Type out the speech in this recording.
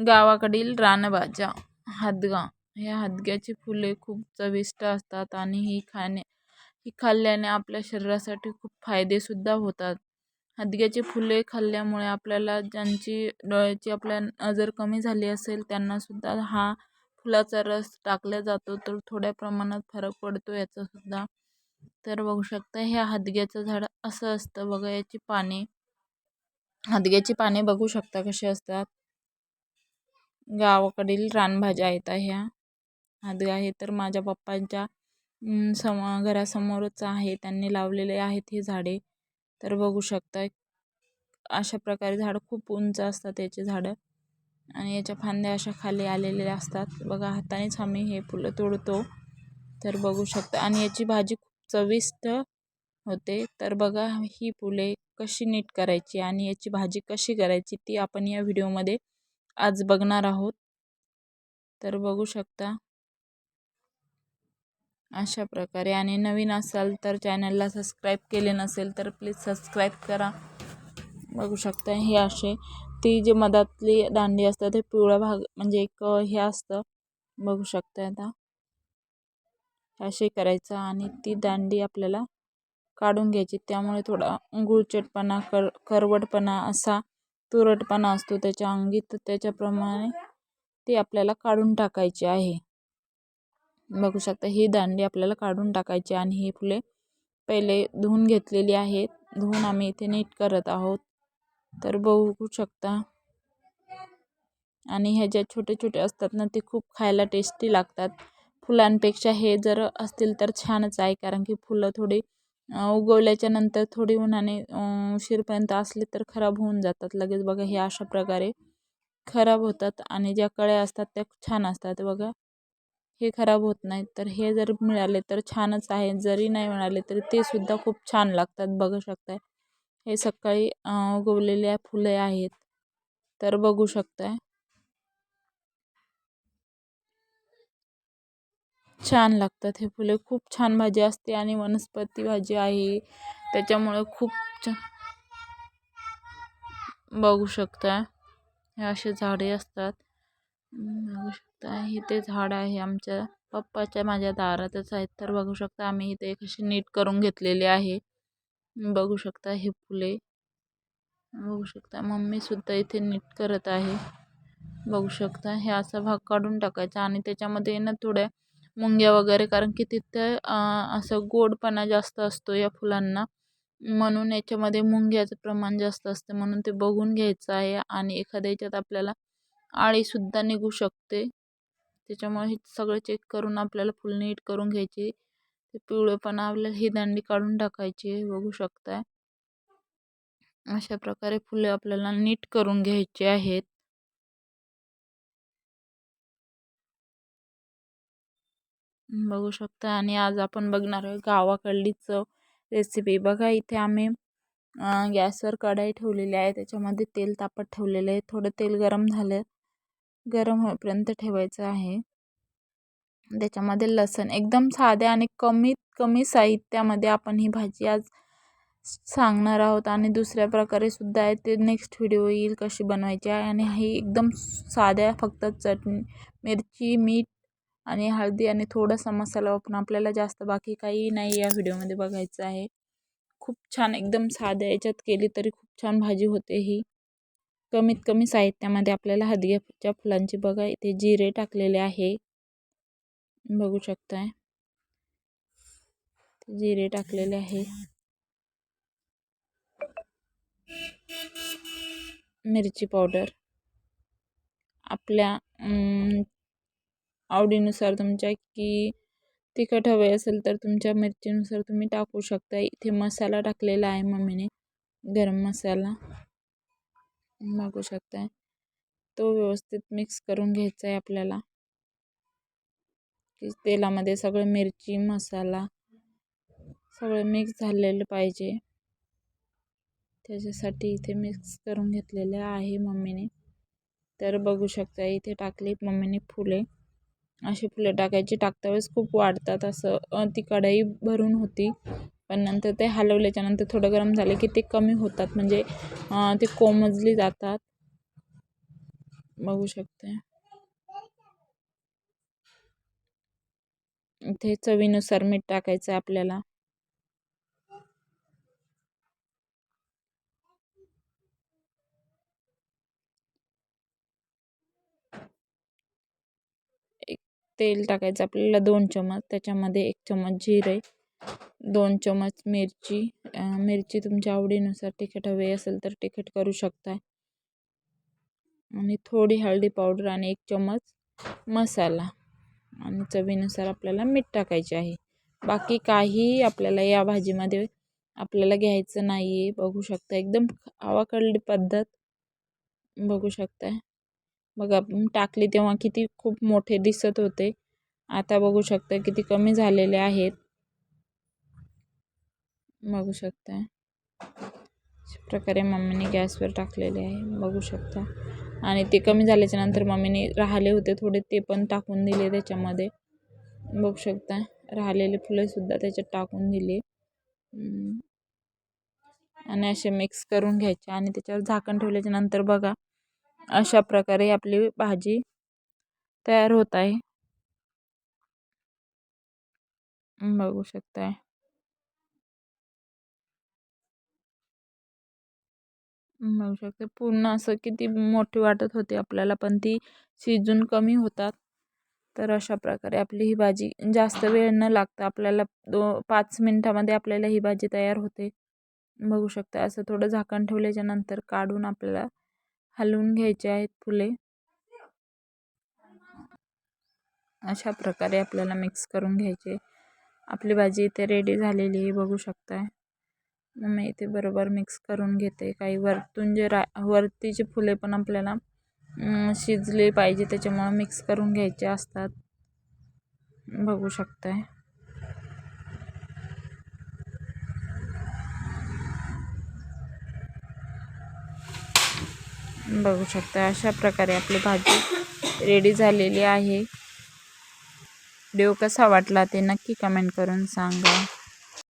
गावाकडील रानभाज्या हादगा ह्या हादग्याची फुले खूप चविष्ट असतात आणि ही खाणे ही खाल्ल्याने आपल्या शरीरासाठी खूप फायदेसुद्धा होतात. हादग्याची फुले खाल्ल्यामुळे आपल्याला ज्यांची डोळ्याची आपल्या नजर कमी झाली असेल त्यांनासुद्धा हा फुलाचा रस टाकला जातो तर थोड्या प्रमाणात फरक पडतो याचासुद्धा. तर बघू शकता ह्या हादग्याचं झाड असं असतं. बघा याची पाने हादग्याची पाने बघू शकता कशी असतात. गावाकडील रानभाज्या आहेत ह्या हादगा आहे तर माझ्या पप्पांच्या सम घरासमोरच आहे. त्यांनी लावलेले आहेत हे झाडे. तर बघू शकता अशा प्रकारे झाडं खूप उंच असतात याचे झाडं. आणि याच्या फांद्या अशा खाली आलेल्या असतात. बघा हातानेच आम्ही हे फुलं तोडतो. तर बघू शकता. आणि याची भाजी खूप चविष्ट होते. तर बघा ही फुले कशी नीट करायची आणि याची भाजी कशी करायची ती आपण या व्हिडिओमध्ये आज बघणार आहोत. तर बघू शकता. अशा प्रकारे. आणि नवीन असाल तर चॅनलला सबस्क्राईब केले नसेल तर प्लीज सबस्क्राईब करा. बघू शकता हे असे. ती जी मधातली दांडी असतं ते पिवळा भाग म्हणजे एक हे असतं. बघू शकता आता. असे करायचं आणि ती दांडी आपल्याला काढून घ्यायची. त्यामुळे थोडा गुळचटपणा कर करवटपणा असा तुरटपणा असतो त्याच्या अंगी तर त्याच्याप्रमाणे ती आपल्याला काढून टाकायची आहे. बघू शकता ही दांडी आपल्याला काढून टाकायची आणि ही फुले पहिले धुवून घेतलेली आहेत. धुवून आम्ही इथे नीट करत आहोत. तर बघू शकता. आणि ह्या ज्या छोटे छोटे असतात ना ते खूप खायला टेस्टी लागतात. फुलांपेक्षा हे जर असतील तर छानच आहे कारण की फुलं थोडी उगवल्याच्या नंतर थोडी उन्हाने उशीरपर्यंत असले तर खराब होऊन जातात. लगेच बघा हे अशा प्रकारे खराब होतात आणि ज्या कळ्या असतात त्या छान असतात बघा. हे खराब होत नाहीत. तर हे जर मिळाले तर छानच आहे. जरी नाही मिळाले तरी ते सुद्धा खूप छान लागतात. बघू शकताय. हे सकाळी उगवलेल्या फुले आहेत. तर बघू शकताय. छान लागतात हे फुले. खूप छान भाजी असते आणि वनस्पती भाजी आहे. त्याच्यामुळं खूप छान बघू शकता. हे असे झाडे असतात. बघू शकता. हे ते झाड आहे आमच्या पप्पाच्या माझ्या दारातच आहेत. तर बघू शकता आम्ही इथे कशी नीट करून घेतलेले आहे. बघू शकता हे फुले. बघू शकता. मम्मीसुद्धा इथे नीट करत आहे. बघू शकता. हे असा भाग काढून टाकायचा आणि त्याच्यामध्ये ना थोड्या मुंग्या वगैरे कारण की तिथं असं गोडपणा जास्त असतो या फुलांना. म्हणून याच्यामध्ये मुंग्याचं प्रमाण जास्त असतं म्हणून ते बघून घ्यायचं आहे आणि एखाद्या याच्यात आपल्याला आळीसुद्धा निघू शकते. त्याच्यामुळे हे सगळं चेक करून आपल्याला फुल नीट करून घ्यायची. ते पिवळेपणा आपल्याला ही दांडी काढून टाकायची बघू शकताय. अशा प्रकारे फुले आपल्याला नीट करून घ्यायची आहेत. बघू शकता. आणि आज आपण बघणार आहे गावाकडली चव रेसिपी बघा इथे आम्ही गॅसवर कढाई ठेवलेली आहे. त्याच्यामध्ये तेल तापत ठेवलेलं आहे. थोडं तेल गरम झालं गरम होईपर्यंत ठेवायचं आहे. त्याच्यामध्ये लसण. एकदम साध्या आणि कमीत कमी साहित्यामध्ये आपण ही भाजी आज सांगणार आहोत. आणि दुसऱ्या प्रकारे सुद्धा आहे. ते नेक्स्ट व्हिडिओ येईल कशी बनवायची आहे. आणि ही एकदम साध्या फक्त चटणी मिरची मीठ आणि हळदी आणि थोडासा मसाला वापरून आपल्याला जास्त बाकी काही नाही या व्हिडिओमध्ये बघायचं आहे. खूप छान एकदम साध्या याच्यात केली तरी खूप छान भाजी होते ही. कमीत कमी साहित्यामध्ये आपल्याला हदग्याच्या फुलांची बघा इथे जिरे टाकलेले आहे. बघू शकताय. जिरे टाकलेले आहे. मिरची पावडर. आपल्या आवडीनुसार तुमच्या की तिखट हवे असेल तर तुमच्या मिरचीनुसार तुम्ही टाकू शकता. इथे मसाला टाकलेला आहे मम्मीने गरम मसाला. बघू शकताय. तो व्यवस्थित मिक्स करून घ्यायचा आहे आपल्याला. की तेलामध्ये सगळं मिरची मसाला सगळं मिक्स झालेलं पाहिजे. त्याच्यासाठी इथे मिक्स करून घेतलेलं आहे मम्मीने. तर बघू शकता इथे टाकली मम्मीने फुले. अशी फुलं टाकायची. टाकता वेळेस खूप वाढतात असं. ती कढाई भरून होती. पण नंतर ते हलवल्याच्या नंतर थोडं गरम झालं की ते कमी होतात. म्हणजे ते कोमजली जातात. बघू शकते. इथे चवीनुसार मीठ टाकायचं आहे आपल्याला. तेल टाकायचं आपल्याला दोन चमच त्याच्यामध्ये एक चमच जिरे दोन चमच मिरची. मिरची तुमच्या आवडीनुसार तिखट हवे असेल तर तिखट करू शकता आणि थोडी हळदी पावडर आणि एक चमच मसाला. आणि चवीनुसार आपल्याला मीठ टाकायचे आहे. बाकी काही आपल्याला या भाजीमध्ये आपल्याला घ्यायचं नाही आहे बघू शकता एकदम आवाकडली पद्धत बघू शकता मग बघा टाकली तेव्हा किती खूप मोठे दिसत होते. आता बघू शकता किती कमी झालेले आहेत. बघू शकता. अशा प्रकारे मम्मीने गॅसवर टाकलेले आहे. बघू शकता. आणि ते कमी झाल्याच्यानंतर मम्मीने राहिले होते थोडे ते पण टाकून दिले त्याच्यामध्ये. बघू शकता. राहिलेले फुलंसुद्धा त्याच्यात टाकून दिले. आणि असे मिक्स करून घ्यायचे आणि त्याच्यावर झाकण ठेवल्याच्या नंतर बघा अशा प्रकारे आपली भाजी तयार होत आहे. बघू शकताय. बघू शकते पूर्ण असं किती मोठी वाटत होती आपल्याला पण ती शिजून कमी होतात. तर अशा प्रकारे आपली ही भाजी जास्त वेळ न लागता आपल्याला दो पाच मिनटामध्ये आपल्याला ही भाजी तयार होते. बघू शकता असं थोडं झाकण ठेवल्याच्या नंतर काढून आपल्याला हलवून घ्यायचे आहेत फुले. अशा प्रकारे आपल्याला मिक्स करून घ्यायचे. आपली भाजी इथे रेडी झालेली आहे बघू शकताय. मी इथे बरोबर मिक्स करून घेते. काही वरतून जे रा वरतीचे फुले पण आपल्याला शिजले पाहिजे त्याच्यामुळं मिक्स करून घ्यायचे असतात. बघू शकताय. बघू शकता. अशा प्रकारे आपली भाजी रेडी झालेली आहे. व्हिडिओ कसा वाटला ते नक्की कमेंट करून सांगा.